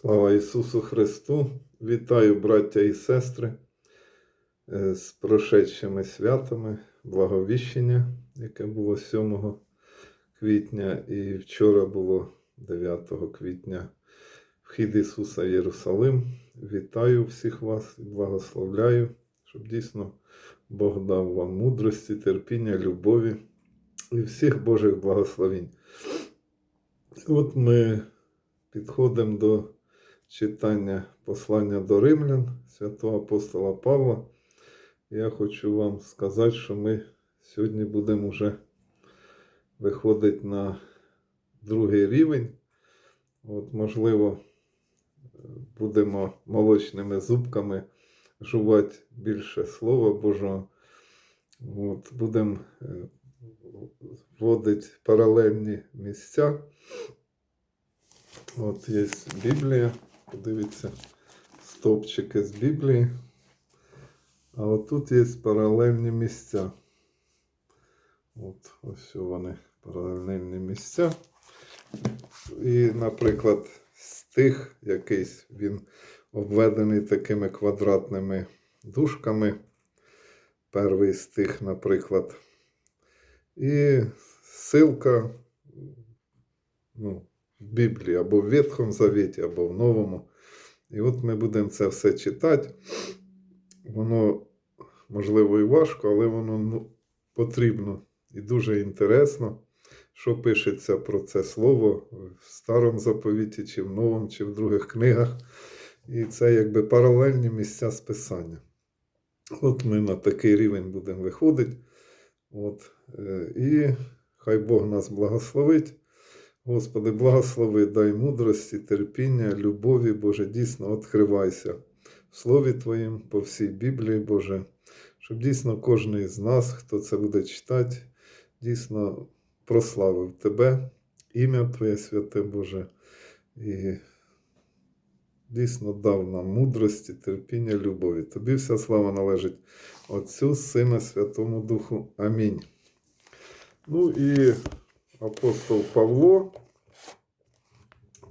Слава Ісусу Христу! Вітаю, браття і сестри, е, з прошедшими святами, благовіщення, яке було 7 квітня, і вчора було 9 квітня вхід Ісуса в Єрусалим. Вітаю всіх вас і благословляю, щоб дійсно Бог дав вам мудрості, терпіння, любові і всіх Божих благословінь. От ми підходимо до читання послання до римлян святого апостола Павла. Я хочу вам сказати, що ми сьогодні будемо вже виходити на другий рівень. От, можливо, будемо молочними зубками жувати більше Слова Божого. От, будемо е, вводити паралельні місця. От є Біблія. Подивіться, стовпчики з Біблії. А от тут є паралельні місця. От ось вони паралельні місця. І, наприклад, стих якийсь він обведений такими квадратними дужками. Перший стих, наприклад. І ссылка ну, в Біблії або в Ветхому Завіті, або в Новому. І от ми будемо це все читати. Воно, можливо, і важко, але воно ну, потрібно і дуже інтересно, що пишеться про це слово в старому заповіті, чи в новому, чи в других книгах. І це якби паралельні місця списання. От ми на такий рівень будемо виходити. От, е, і хай Бог нас благословить. Господи, благослови, дай мудрості, терпіння, любові, Боже, дійсно відкривайся в Слові Твоїм по всій Біблії, Боже, щоб дійсно кожен з нас, хто це буде читати, дійсно прославив Тебе, ім'я Твоє святе Боже, і дійсно дав нам мудрості, терпіння, любові. Тобі вся слава належить Отцю, Сина, Святому Духу. Амінь. Ну і апостол Павло,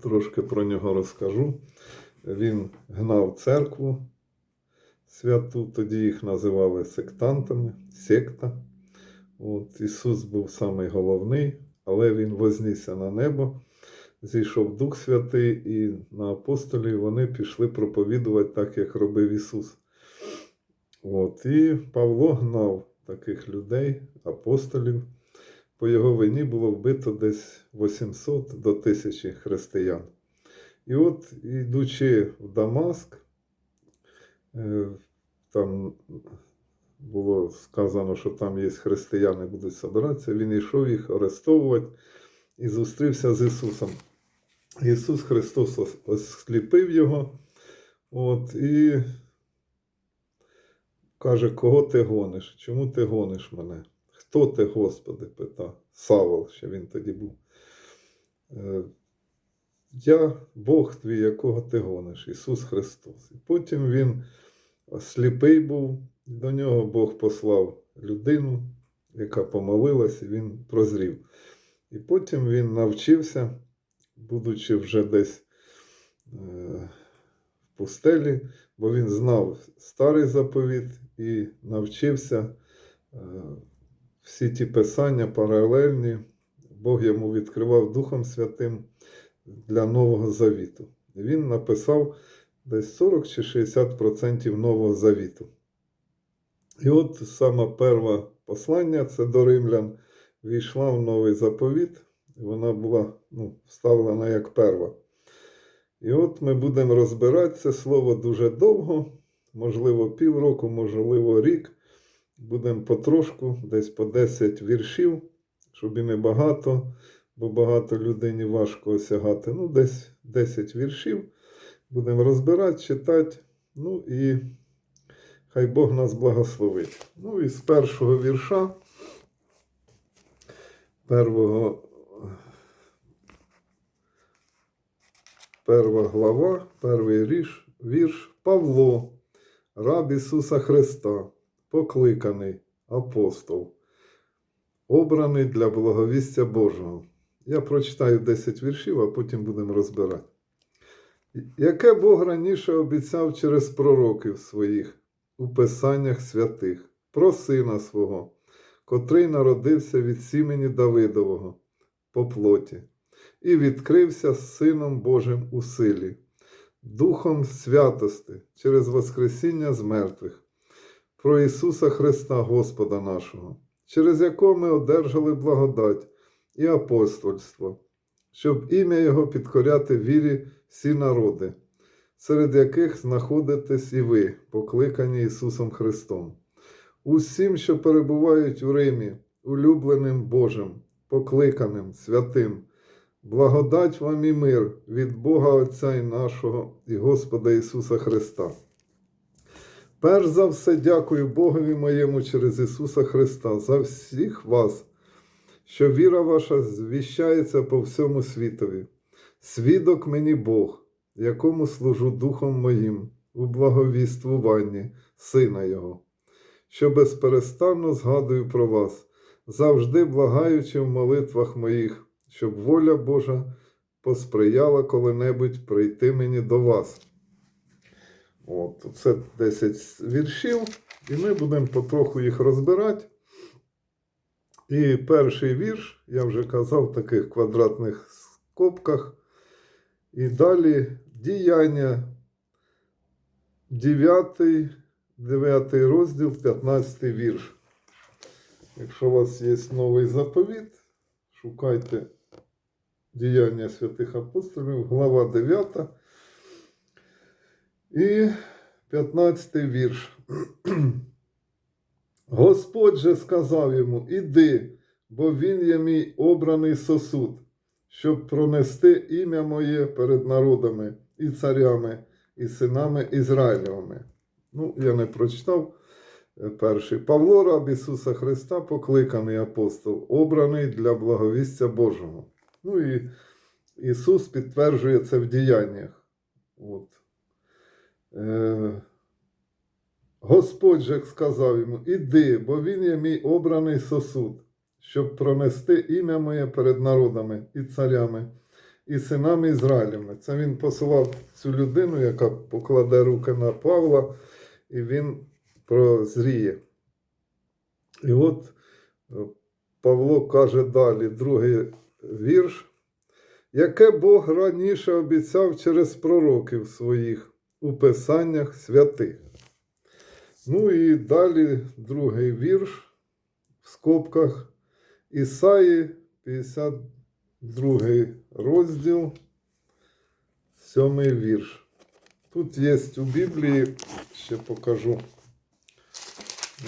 трошки про нього розкажу. Він гнав церкву святу, тоді їх називали сектантами, секта. От, Ісус був самий головний, але Він вознісся на небо, зійшов Дух Святий, і на апостолів вони пішли проповідувати так, як робив Ісус. От, І Павло гнав таких людей, апостолів. По його вині було вбито десь 800 до 1000 християн. І от, йдучи в Дамаск, е, там було сказано, що там є християни, будуть збиратися. Він йшов їх арестовувати і зустрівся з Ісусом. Ісус Христос осліпив його. От, і каже, кого ти гониш? Чому ти гониш мене? Хто ти, Господи? питав Савол, ще він тоді був. Е, Я Бог твій, якого ти гониш, Ісус Христос. І потім Він сліпий був, до нього Бог послав людину, яка помолилась, і він прозрів. І потім він навчився, будучи вже десь е, в пустелі, бо він знав старий заповіт і навчився. Всі ті писання паралельні, Бог йому відкривав Духом Святим для Нового Завіту. Він написав десь 40 чи 60% Нового Завіту. І от саме перше послання, це до римлян, війшла в новий заповіт, і вона була ну, вставлена як перша. І от ми будемо розбирати це слово дуже довго, можливо, півроку, можливо, рік будемо потрошку, десь по 10 віршів, щоб і не багато, бо багато людині важко осягати. Ну, десь 10 віршів. Будемо розбирати, читати. Ну і хай Бог нас благословить. Ну і з першого вірша, первого, перша глава, перший вірш, вірш Павло, раб Ісуса Христа покликаний апостол, обраний для благовістя Божого. Я прочитаю 10 віршів, а потім будемо розбирати. яке Бог раніше обіцяв через пророків своїх у Писаннях святих, про Сина свого, котрий народився від сімені Давидового по плоті, і відкрився Сином Божим у силі, Духом святости через Воскресіння з мертвих, про Ісуса Христа Господа нашого, через якого ми одержали благодать і апостольство, щоб ім'я Його підкоряти вірі всі народи, серед яких знаходитесь і ви, покликані Ісусом Христом. Усім, що перебувають у Римі, улюбленим Божим, покликаним, святим, благодать вам і мир від Бога Отця і нашого і Господа Ісуса Христа. Перш за все, дякую Богові моєму через Ісуса Христа за всіх вас, що віра ваша звіщається по всьому світові. Свідок мені Бог, якому служу Духом моїм у благовіствуванні Сина Його, що безперестанно згадую про вас, завжди благаючи в молитвах моїх, щоб воля Божа посприяла коли-небудь прийти мені до вас. От, це 10 віршів, і ми будемо потроху їх розбирати. І перший вірш, я вже казав, в таких квадратних скобках. І далі діяння 9, 9 розділ, 15 вірш. Якщо у вас є новий заповіт, шукайте діяння святих апостолів, глава 9 і 15 вірш. Господь же сказав йому: Іди, бо він є мій обраний сосуд, щоб пронести ім'я моє перед народами і царями, і синами Ізраїлевими. Ну, я не прочитав е, перший. Павло, раб Ісуса Христа, покликаний апостол, обраний для благовістя Божого. Ну і Ісус підтверджує це в діяннях. От. Е, Господь же сказав йому: Іди, бо він є мій обраний сосуд, щоб пронести ім'я моє перед народами і царями, і синами Ізраїлями. Це він посилав цю людину, яка покладе руки на Павла, і він прозріє. І от е, Павло каже далі, другий вірш, яке Бог раніше обіцяв через пророків своїх у Писаннях святих. Ну і далі другий вірш в скобках Ісаї, 52 розділ, 7 вірш. Тут є у Біблії, ще покажу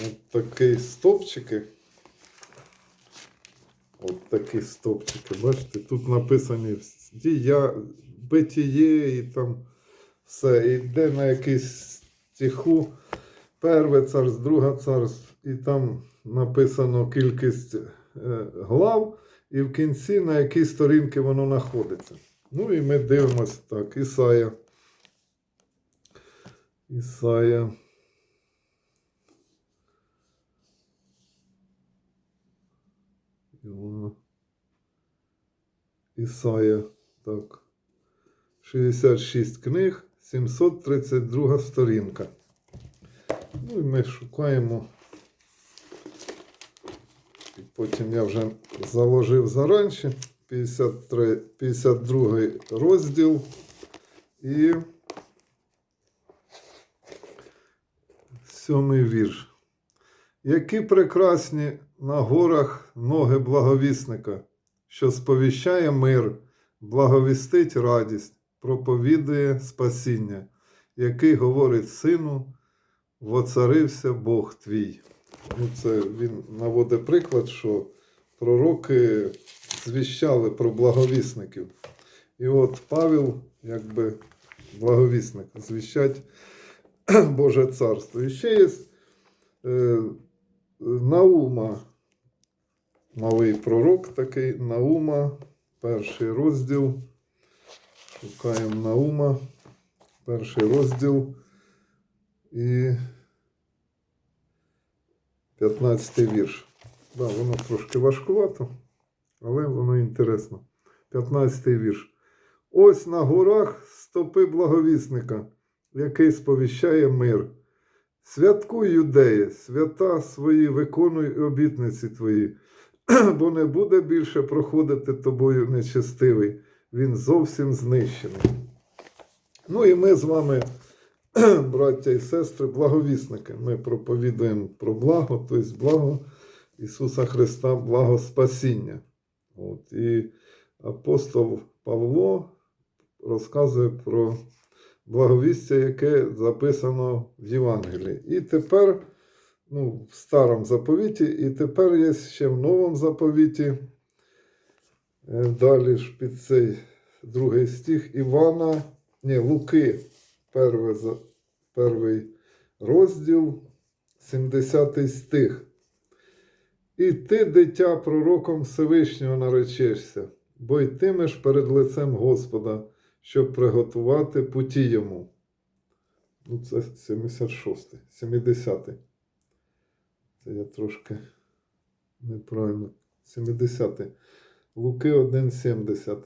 от такі стовпчики. От такі стовпчики. Бачите, тут написані дія, битіє і там все. Йде на якийсь стиху. Перше царств, друге царств, і там написано кількість е, глав, і в кінці на якій сторінки воно знаходиться. Ну і ми дивимося так. Ісая. Ісая. Ісая. Так. 66 книг, 732 сторінка. Ну і ми шукаємо. І потім я вже заложив заранше 53, 52 розділ і сьомий вірш. Які прекрасні на горах ноги благовісника, що сповіщає мир, благовістить радість, проповідує спасіння, який говорить сину воцарився Бог твій. Ну, Це він наводить приклад, що пророки звіщали про благовісників. І от Павел, якби благовісник, звіщать Боже царство. І ще є е, Наума, малий пророк такий, Наума, перший розділ. Шукаємо Наума, перший розділ. І 15 вірш. Да, воно трошки важкувато, але воно інтересно. 15 вірш. Ось на горах стопи благовісника, який сповіщає мир. Святкуй, юдеє, свята свої, виконуй обітниці твої, бо не буде більше проходити тобою нечестивий, він зовсім знищений. Ну і ми з вами, браття і сестри, благовісники. Ми проповідуємо про благо, тобто благо Ісуса Христа, благо спасіння. От, і апостол Павло розказує про благовістя, яке записано в Євангелії. І тепер, ну, в старому заповіті, і тепер є ще в новому заповіті. Е, Далі ж під цей другий стих Івана, ні, Луки, перший, перший розділ, 70 стих. І ти, дитя, пророком Всевишнього наречешся, бо йтимеш перед лицем Господа, щоб приготувати путі йому. Ну, це 76, 70. Це я трошки неправильно. 70. Луки 1,70.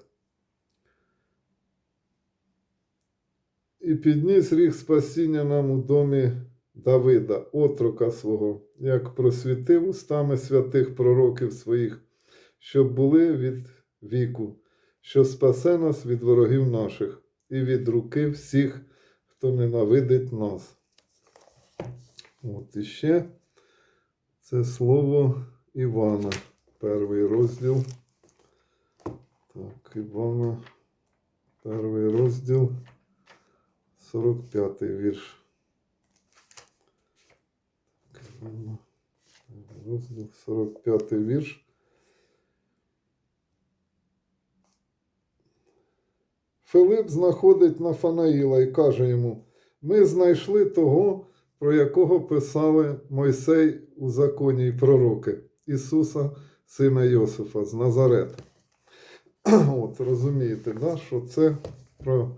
І підніс ріг спасіння нам у домі Давида, отрока свого, як просвітив устами святих пророків своїх, щоб були від віку, що спасе нас від ворогів наших і від руки всіх, хто ненавидить нас. От іще це слово Івана, перший розділ. Так, Івана, перший розділ, 45 вірш. Так, Івана, розділ, 45 вірш. Филип знаходить Нафанаїла і каже йому: Ми знайшли того, про якого писали Мойсей у законі і пророки Ісуса, сина Йосифа з Назарета. От, розумієте, да, що це про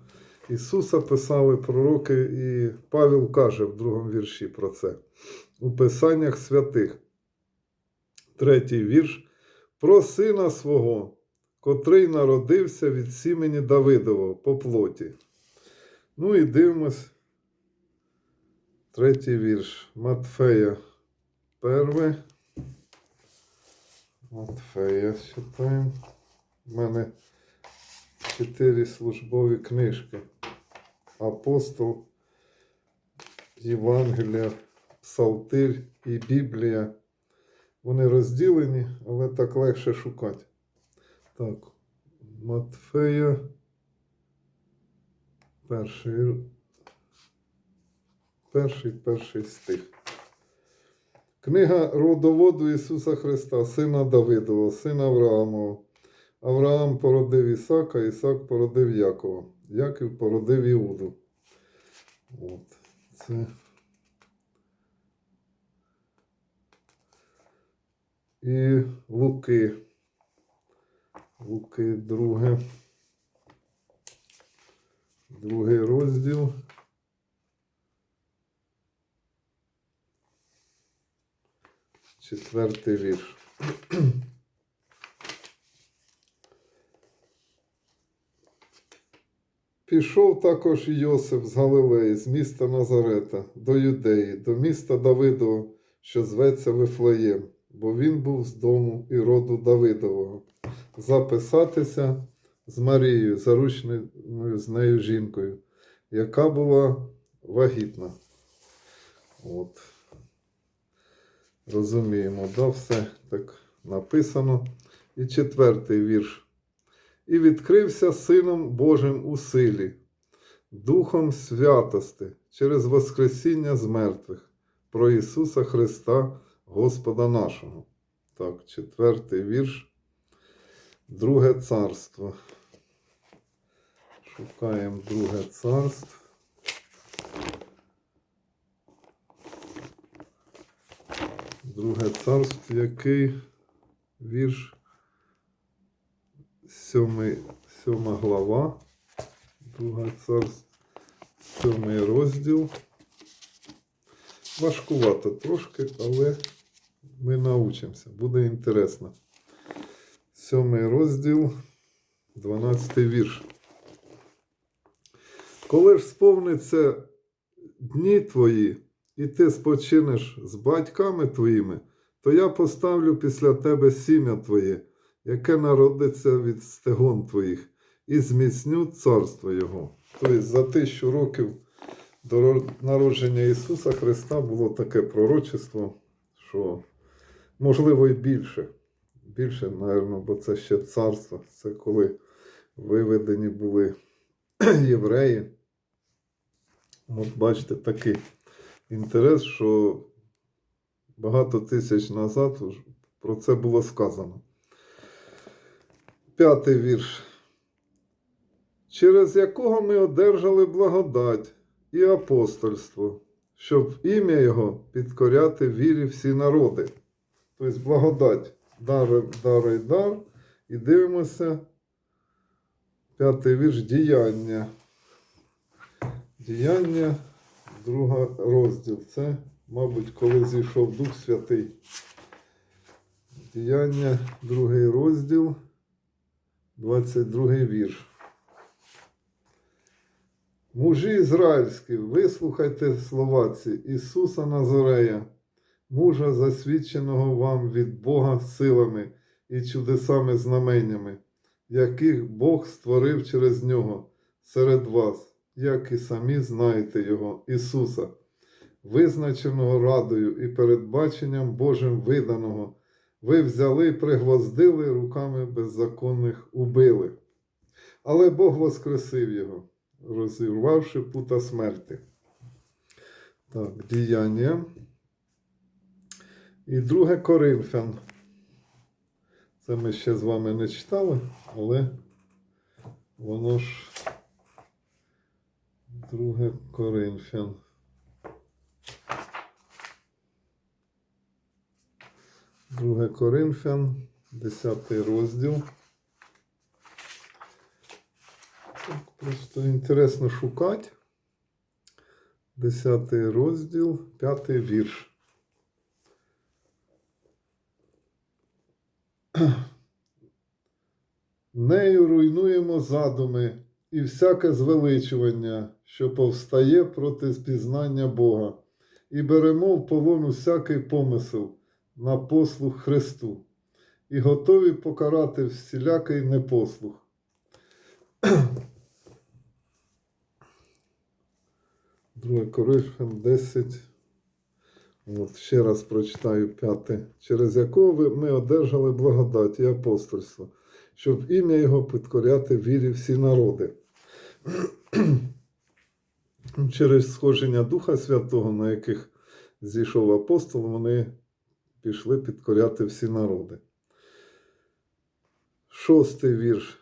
Ісуса писали пророки, і Павел каже в другому вірші про це. У Писаннях святих. Третій вірш. Про сина свого, котрий народився від сімені Давидового по плоті. Ну і дивимось. Третій вірш. Матфея. Перше. Матфея читаємо. У мене чотири службові книжки. Апостол, Євангелія, Псалтир і Біблія. Вони розділені, але так легше шукати. Так, Матфея. Перший, перший, перший стих. Книга родоводу Ісуса Христа, сина Давидова, сина Авраамова. Авраам породив Ісака, Ісак породив Якова. Яків породив Іуду. От. Це. І Луки. Луки, друге. Другий розділ. Четвертий вірш. Пішов також Йосип з Галилеї, з міста Назарета, до Юдеї, до міста Давидова, що зветься Вифлеєм, бо він був з дому і роду Давидового, записатися з Марією, заручною з нею жінкою, яка була вагітна. От. Розуміємо, да, все так написано. І четвертий вірш. І відкрився Сином Божим у силі, Духом святости через Воскресіння з мертвих про Ісуса Христа, Господа нашого. Так, четвертий вірш. Друге царство. Шукаємо друге царство. Друге царство, який вірш сьомий, сьома глава, друге царство, сьомий розділ. Важкувато трошки, але ми научимося. Буде інтересно. Сьомий розділ, 12 вірш. Коли ж сповниться дні твої, і ти спочинеш з батьками твоїми, то я поставлю після тебе сім'я твоє, яке народиться від стегон твоїх, і зміцню царство Його. Тобто за тисячу років до народження Ісуса Христа було таке пророчество, що можливо і більше. Більше, напевно, бо це ще царство. Це коли виведені були євреї. От бачите, такий інтерес, що багато тисяч назад про це було сказано. П'ятий вірш. Через якого ми одержали благодать і апостольство, щоб ім'я Його підкоряти вірі всі народи. Тобто благодать, дар, дар і дар. І дивимося. П'ятий вірш діяння. Діяння, друга розділ. Це, мабуть, коли зійшов Дух Святий. Діяння, другий розділ, 22 вірш. Мужі ізраїльські, вислухайте слова ці Ісуса Назарея, мужа, засвідченого вам від Бога силами і чудесами знаменнями, яких Бог створив через нього серед вас, як і самі знаєте Його, Ісуса, визначеного радою і передбаченням Божим виданого, ви взяли пригвоздили руками беззаконних убили. Але Бог воскресив його, розірвавши пута смерти. Так, діяння. І друге Коринфян. Це ми ще з вами не читали, але воно ж друге Коринфян. Друге Коринфян, 10 розділ. Так, просто інтересно шукати. 10 розділ, 5 вірш. Нею руйнуємо задуми і всяке звеличування, що повстає проти спізнання Бога, і беремо в полон усякий помисел на послух Христу, і готові покарати всілякий непослух. Друге Коринфян 10. От, ще раз прочитаю п'яте. Через якого ми одержали благодать і апостольство, щоб ім'я Його підкоряти вірі всі народи. Через сходження Духа Святого, на яких зійшов апостол, вони пішли підкоряти всі народи. Шостий вірш.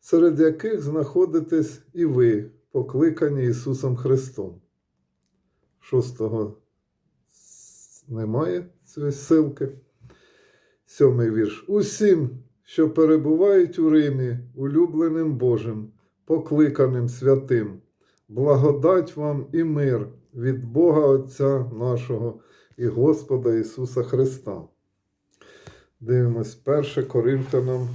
Серед яких знаходитесь і ви, покликані Ісусом Христом. Шостого немає цієї силки. Сьомий вірш. Усім, що перебувають у Римі, улюбленим Божим, покликаним святим, благодать вам і мир від Бога Отця нашого і Господа Ісуса Христа. Дивимось 1 Коринфянам,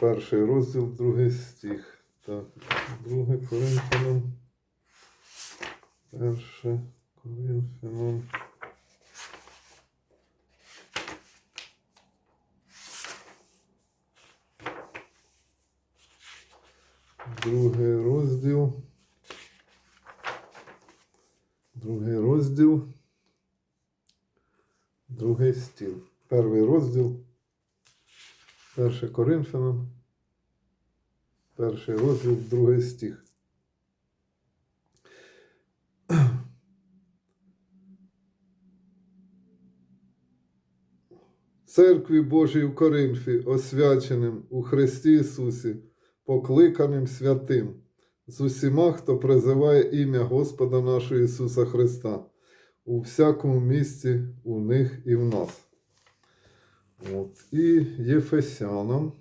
перший розділ, другий стих. Так, друге Коринфянам. Перше Коринфянам. Другий розділ. Другий розділ. Другий стіл. Перший розділ. Перше Коринфянам. Перший розділ, другий стих. Церкві Божій в Коринфі, освяченим у Христі Ісусі, покликаним святим, з усіма, хто призиває ім'я Господа нашого Ісуса Христа, у всякому місці у них і в нас. От. І Єфесянам.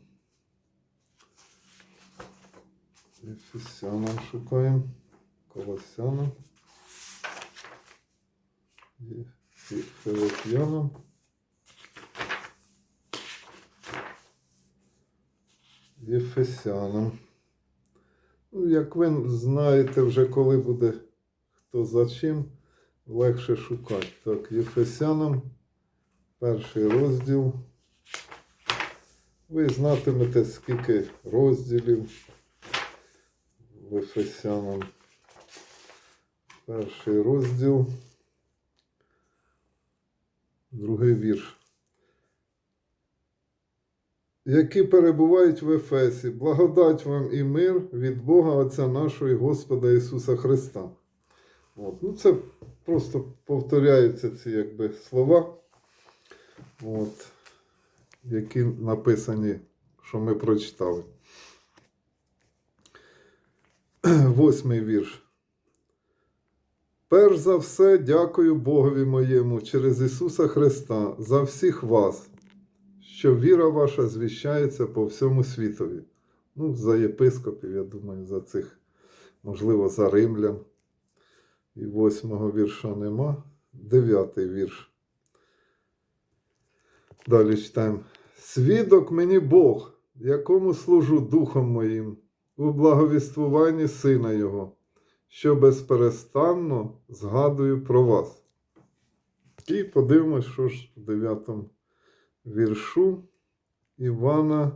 Ефесянам шукаємо. Колосянам. Филип'янам. Єфесянам. Ну, як ви знаєте, вже коли буде хто за чим, легше шукати. Так, Єфесянам, перший розділ. Ви знатимете, скільки розділів в Ефесянам. Перший розділ. Другий вірш. Які перебувають в Ефесі, благодать вам і мир від Бога Отця нашого і Господа Ісуса Христа. От. Ну, це просто повторяються ці якби, слова, от, які написані, що ми прочитали. Восьмий вірш. Перш за все, дякую Богові моєму через Ісуса Христа за всіх вас, що віра ваша звіщається по всьому світові. Ну, за єпископів, я думаю, за цих, можливо, за римлян. І восьмого вірша нема. Дев'ятий вірш. Далі читаємо. Свідок мені Бог, якому служу духом моїм, у благовіствуванні Сина Його, що безперестанно згадую про вас. І подивимось, що ж в дев'ятому віршу Івана,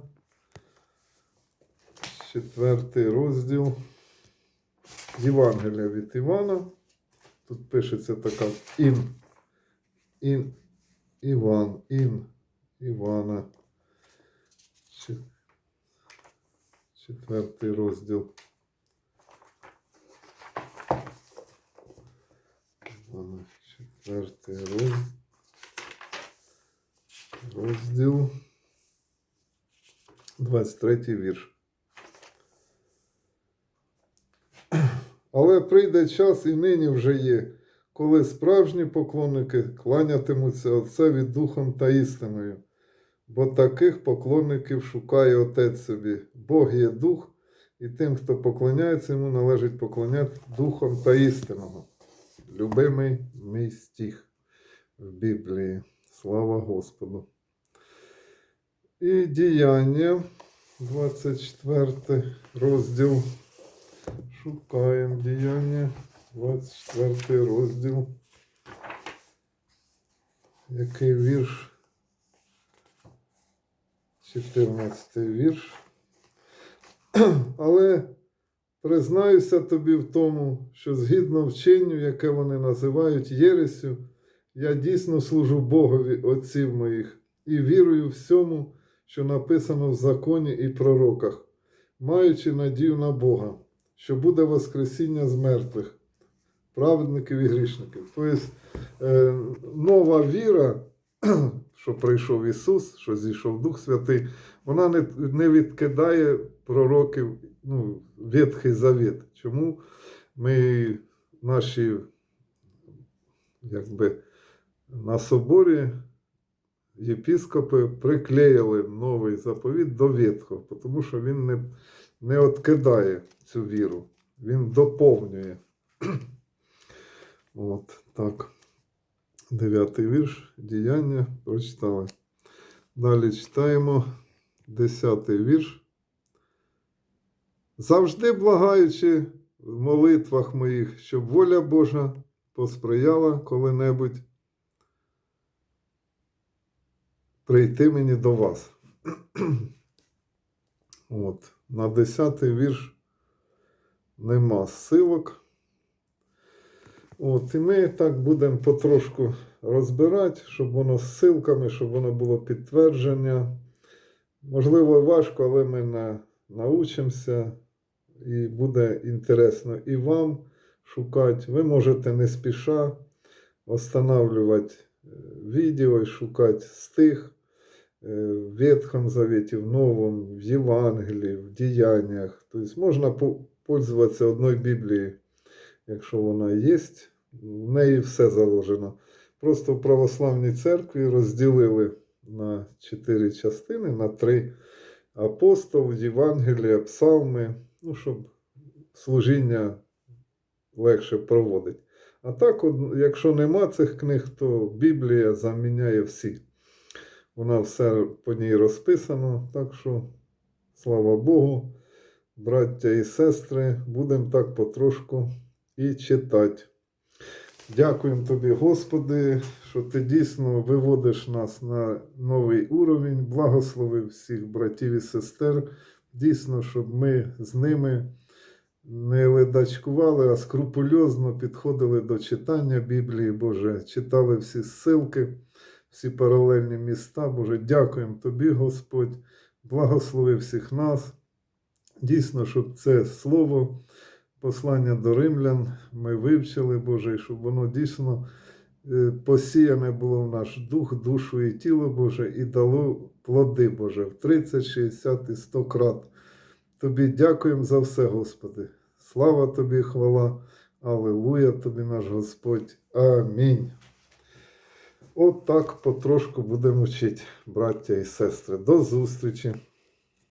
четвертий розділ Євангелія від Івана. Тут пишеться така ін, ін, Іван, ін, Івана. Чет- Четвертий розділ. Четвертий розділ. Розділ. 23 вірш. Але прийде час і нині вже є, коли справжні поклонники кланятимуться Отцеві духом та істиною, бо таких поклонників шукає Отець собі. Бог є дух, і тим, хто поклоняється йому, належить поклоняти духом та істинного. Любимий мій стих в Біблії. Слава Господу. І діяння, 24 розділ. Шукаємо діяння, 24 розділ. Який вірш? 14 вірш. Але признаюся тобі в тому, що згідно вченню, яке вони називають Єресю, я дійсно служу Богові отців моїх і вірую всьому, що написано в законі і пророках, маючи надію на Бога, що буде Воскресіння з мертвих, праведників і грішників. Тобто е, нова віра, що прийшов Ісус, що зійшов Дух Святий, вона не, відкидає пророків ну, Ветхий Завіт. Чому ми наші якби, на соборі єпіскопи приклеїли новий заповіт до Ветхого, тому що він не, не відкидає цю віру, він доповнює. От так. Дев'ятий вірш, діяння прочитали. Далі читаємо десятий вірш. Завжди благаючи в молитвах моїх, щоб воля Божа посприяла коли-небудь прийти мені до вас. От, на десятий вірш нема силок. От, і ми так будемо потрошку розбирати, щоб воно з силками, щоб воно було підтвердження. Можливо, важко, але ми на, научимося і буде інтересно і вам шукати. Ви можете не спіша останавливати е, відео і шукати стих в Ветхом Завіті, в Новому, в Євангелії, в діяннях. Тобто можна пользуватися одною Біблією, якщо вона є. В неї все заложено. Просто в православній церкві розділили на чотири частини, на три апостол, Євангелія, псалми, ну, щоб служіння легше проводити. А так, якщо нема цих книг, то Біблія заміняє всі. Вона все по ній розписано, так що Слава Богу, браття і сестри, будемо так потрошку і читати. Дякуємо тобі, Господи, що ти дійсно виводиш нас на новий уровень. Благослови всіх братів і сестер. Дійсно, щоб ми з ними не ледачкували, а скрупульозно підходили до читання Біблії, Боже, читали всі ссылки, всі паралельні міста. Боже, дякуємо Тобі, Господь, благослови всіх нас. Дійсно, щоб це слово, послання до римлян ми вивчили, Боже, і щоб воно дійсно е, посіяне було в наш дух, душу і тіло, Боже, і дало плоди, Боже, в 30, 60 і 100 крат. Тобі дякуємо за все, Господи. Слава Тобі, хвала. Аллилуйя Тобі, наш Господь. Амінь. От так потрошку будемо вчити, браття і сестри. До зустрічі!